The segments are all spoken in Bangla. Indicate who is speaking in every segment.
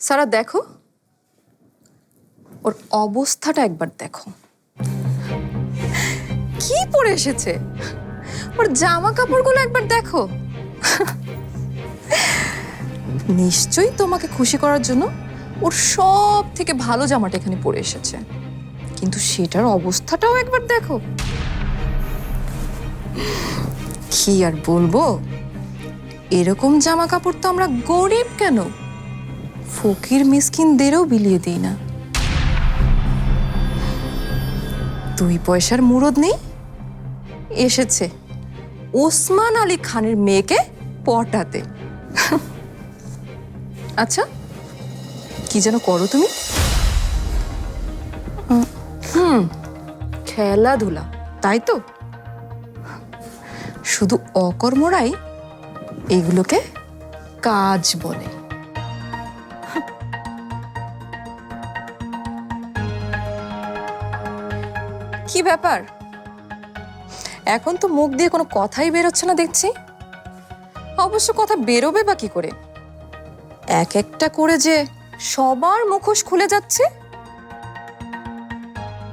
Speaker 1: সারা দেখো। ওর অবস্থাটা একবার দেখো। কি পরে এসেছে? ওর জামা কাপড়গুলো একবার দেখো। নিশ্চয়ই তোমাকে খুশি করার জন্য ওর সব থেকে ভালো জামাটা এখানে পরে এসেছে। কিন্তু সেটার অবস্থাটাও একবার দেখো। কি আর বলব? এরকম জামা কাপড় তো আমরা গরিব কেন? ফকির মিসকিনদেরও বিলিয়ে দিই না। দুই পয়সার মুরদ নেই? এসেছে। ওসমান আলী খানের মেয়েকে পটাতে। আচ্ছা কি যেন করো তুমি? হুম, খেলাধুলা, তাই তো? শুধু অকর্মরাই এগুলোকে কাজ বলে। কি ব্যাপার? এখন তো মুখ দিয়ে কোনো কথাই বেরোচ্ছে না দেখছি। অবশ্য কথা বেরোবে বা কি করে? এক একটা করে যে সবার মুখোশ খুলে যাচ্ছে।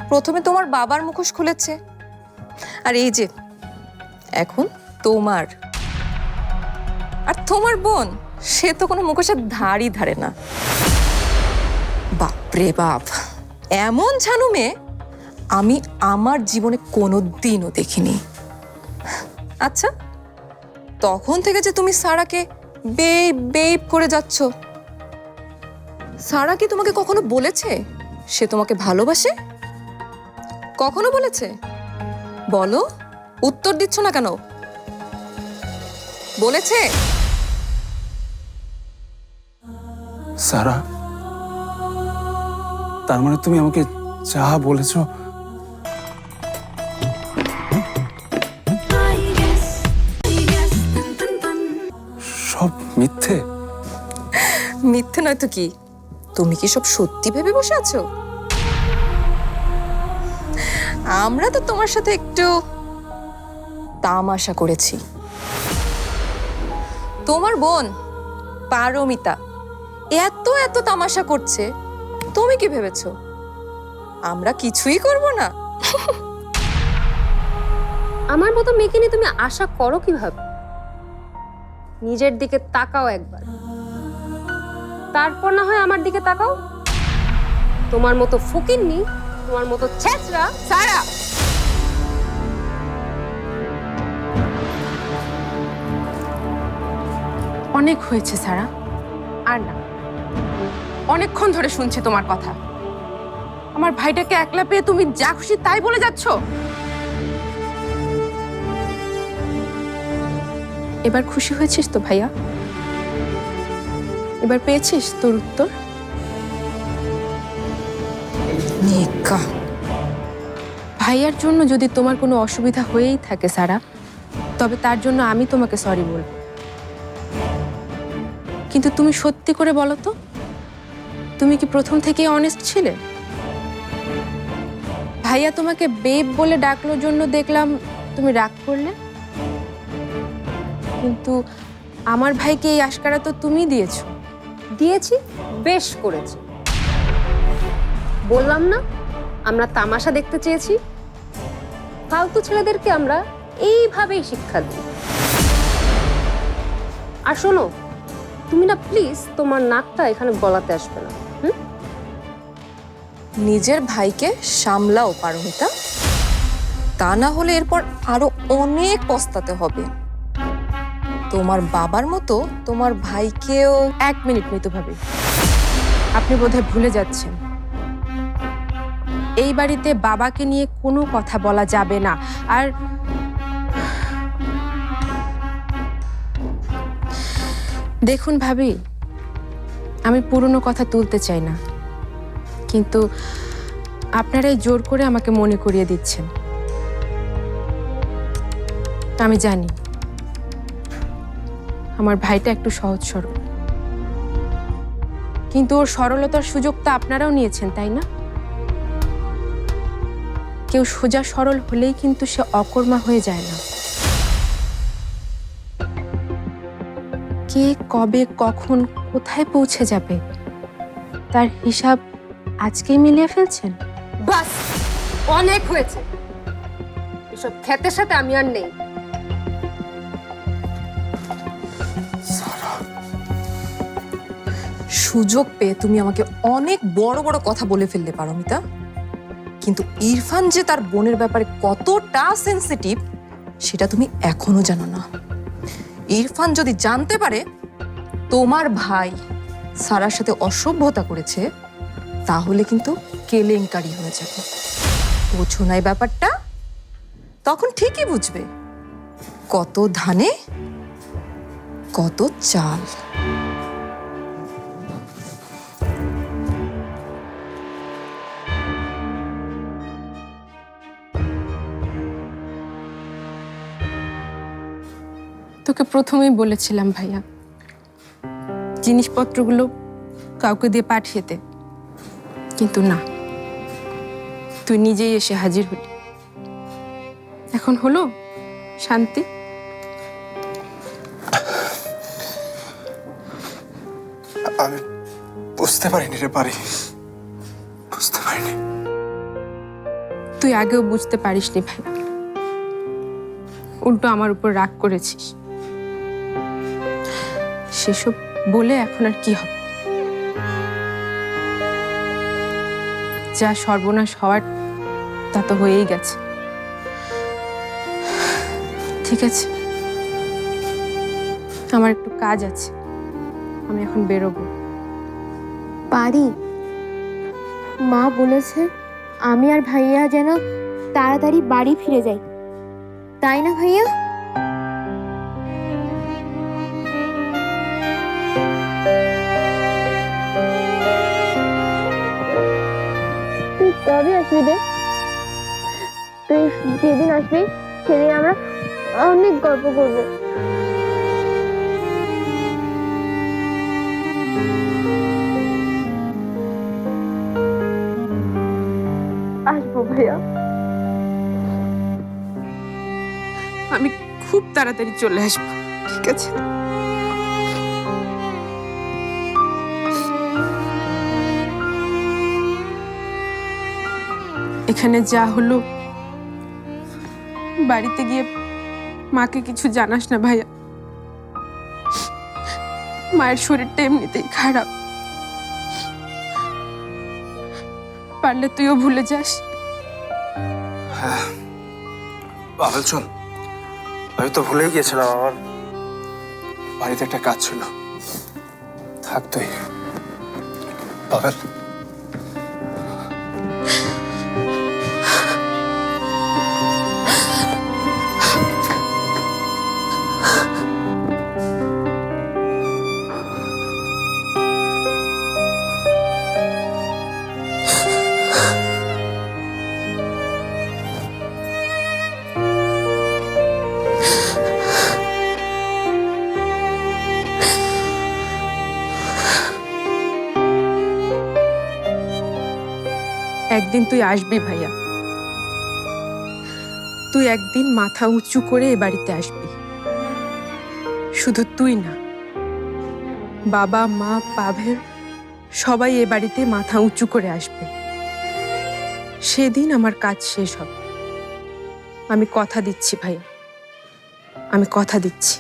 Speaker 1: প্রথমে তোমার বাবার মুখোশ খুলেছে। আর এই যে, এখন তোমার। আর তোমার বোন, সে তো কোনো মুখোশের ধারই ধারে না। বাপরে বাপ, এমন ঝানু মেয়ে আমি আমার জীবনে কোনো দিনও দেখিনি। আচ্ছা তখন থেকে যে তুমি সারাকে বেব বেব করে যাচ্ছ, সারা কি তোমাকে কখনো বলেছে? সে তোমাকে ভালোবাসে? কখনো বলেছে? বলো, উত্তর দিচ্ছ না কেন? বলেছে?
Speaker 2: সারা, তার মানে তুমি আমাকে যা বলেছ মিথ্যে
Speaker 1: নয় তো কি? তুমি কি সব সত্যি ভেবে বসে আছো? আমরা তো তোমার সাথে একটু তামাশা করেছি। তোমার বোন, পারমিতা, এত এত তামাশা করছে, তুমি কি ভেবেছো? আমরা কিছুই করব না।
Speaker 3: আমার মতো মেয়েকে নিয়ে তুমি আশা করো কীভাবে? নিজের দিকে তাকাও একবার। তারপর না হয় আমার দিকে তাকাও। তোমার মতো ফকিন্নি তোমার মতো ছেচরা সারা
Speaker 4: অনেক হয়েছে সারা। আর না অনেকক্ষণ ধরে শুনছি তোমার কথা। আমার ভাইটাকে একলা পেয়ে তুমি যা খুশি তাই বলে যাচ্ছ? এবার খুশি হয়েছিস তো ভাইয়া? এবার পেয়েছিস তোর উত্তর?
Speaker 1: নিকা।
Speaker 4: ভাইয়ার জন্য যদি তোমার কোনো অসুবিধা হয়েই থাকে সারা তবে তার জন্য আমি তোমাকে সরি বলব। কিন্তু তুমি সত্যি করে বলো তো তুমি কি প্রথম থেকেই অনেস্ট ছিলে? ভাইয়া তোমাকে বেব বলে ডাকলোর জন্য দেখলাম তুমি রাগ করলে। কিন্তু আমার ভাইকে এই আশকারা তো তুমি দিয়েছ।
Speaker 3: দিয়েছি, বেশ করেছি। বললাম না, আমরা তামাশা দেখতে চেয়েছি। ফালতু ছেলেদেরকে আমরা এইভাবেই শিক্ষা দিই। আর শোনো, তুমি না প্লিজ তোমার নাকটা এখানে গলাতে আসবে না, হুম?
Speaker 1: নিজের ভাইকে সামলাও, পারমিতা। তা না হলে এরপর আরও অনেক পস্তাতে হবে। তোমার বাবার মতো তোমার ভাইকেও
Speaker 4: এক মিনিট মৃতভাবে আপনি বোধহয় ভুলে যাচ্ছেন। এই বাড়িতে বাবাকে নিয়ে কোনো কথা বলা যাবে না। আর দেখুন ভাবি, আমি পুরনো কথা তুলতে চাই না। কিন্তু আপনারাই জোর করে আমাকে মনে করিয়ে দিচ্ছেন। আমি জানি। আমার ভাইটা একটু সহজ সরল। কিন্তু ওর সরলতার সুযোগটা আপনারাও নিয়েছেন, তাই না? কেউ সোজা সরল হলেই কিন্তু সে অকর্মা হয়ে যায় না। কে, কবে, কখন, কোথায় পৌঁছে যাবে? তার হিসাব আজকেই মিলিয়ে ফেলছেন?
Speaker 3: বাস, অনেক হয়েছে। এসব ক্ষেতের সাথে আমি আর নেই।
Speaker 1: সুযোগ পেয়ে তুমি আমাকে অনেক বড় বড় কথা বলে ফেললে পারো মিতা কিন্তু ইরফান যে তার বোনের ব্যাপারে কতটা সেনসিটিভ সেটা তুমি এখনও জানো না। ইরফান যদি জানতে পারে, তোমার ভাই সারার সাথে অসভ্যতা করেছে, তাহলে কিন্তু কেলেঙ্কারি হয়ে যাবে। বোঝো না এই ব্যাপারটা? তখন ঠিকই বুঝবে। কত ধানে, কত চাল।
Speaker 4: তোকে প্রথমেই বলেছিলাম ভাইয়া। জিনিসপত্রগুলো কাউকে দিয়ে পাঠিয়ে দে। কিন্তু না তুই নিজেই এসে হাজির হলি। এখন হলো শান্তি?
Speaker 2: আমি বুঝতে পারিনি রে পারি। বুঝতে পারিনি।
Speaker 4: তুই আগেও বুঝতে পারিসনি ভাই উল্টো আমার উপর রাগ করেছিস। সেসব বলে এখন আর কি হবে? যা সর্বনাশ হওয়ার, তা তো হয়েই গেছে। ঠিক আছে। আমার একটু কাজ আছে। আমি এখন বেরোবো।
Speaker 5: পারি। মা বলেছে, আমি আর ভাইয়া যেন তাড়াতাড়ি বাড়ি ফিরে যাই। তাই না ভাইয়া? তুই কবে আসবি রে তুই যেদিন আসবি, সেদিন আমরা অনেক গল্প করব। আসব ভাইয়া।
Speaker 4: আমি খুব তাড়াতাড়ি চলে আসব, ঠিক আছে? এখানে যা হলো, বাড়িতে গিয়ে মাকে কিছু জানাস না ভাইয়া। মায়ের শরীরটা এমনিতেই খারাপ। পারলে তুইও ভুলে যাস।
Speaker 2: চল আমি তো ভুলেই গিয়েছিলাম, আমার বাড়িতে একটা কাজ ছিল। থাক তুই। বাবেল
Speaker 4: একদিন তুই আসবি ভাইয়া। তুই একদিন মাথা উঁচু করে এ বাড়িতে আসবি। শুধু তুই না, বাবা, মা, পাভেল, সবাই এ বাড়িতে মাথা উঁচু করে আসবে। সেদিন আমার কাজ শেষ হবে। আমি কথা দিচ্ছি ভাইয়া। আমি কথা দিচ্ছি।